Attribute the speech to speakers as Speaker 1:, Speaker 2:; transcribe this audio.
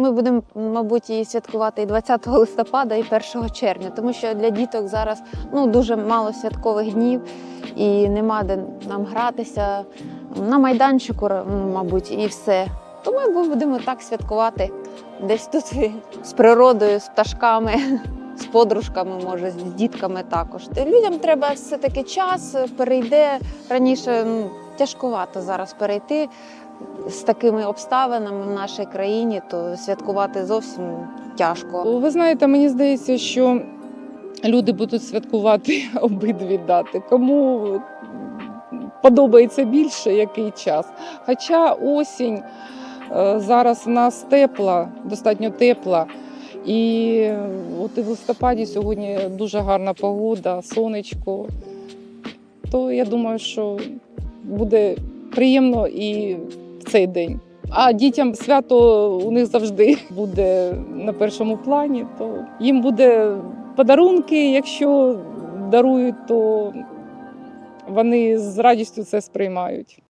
Speaker 1: Ми будемо, мабуть, її святкувати і 20 листопада, і 1 червня, тому що для діток зараз ну, дуже мало святкових днів і нема де нам гратися на майданчику, мабуть, і все. Тому ми будемо так святкувати десь тут з природою, з пташками, з подружками, може, з дітками також. Людям треба все-таки час, перейде раніше ну, тяжкувато зараз перейти з такими обставинами в нашій країні, то святкувати зовсім тяжко.
Speaker 2: Ви знаєте, мені здається, що люди будуть святкувати обидві дати. Кому подобається більше який час. Хоча осінь е, зараз в нас тепла, достатньо тепла. І от і в листопаді сьогодні дуже гарна погода, сонечко. То я думаю, що буде приємно і в цей день. А дітям свято у них завжди буде на першому плані. То їм буде подарунки, якщо дарують, то вони з радістю це сприймають.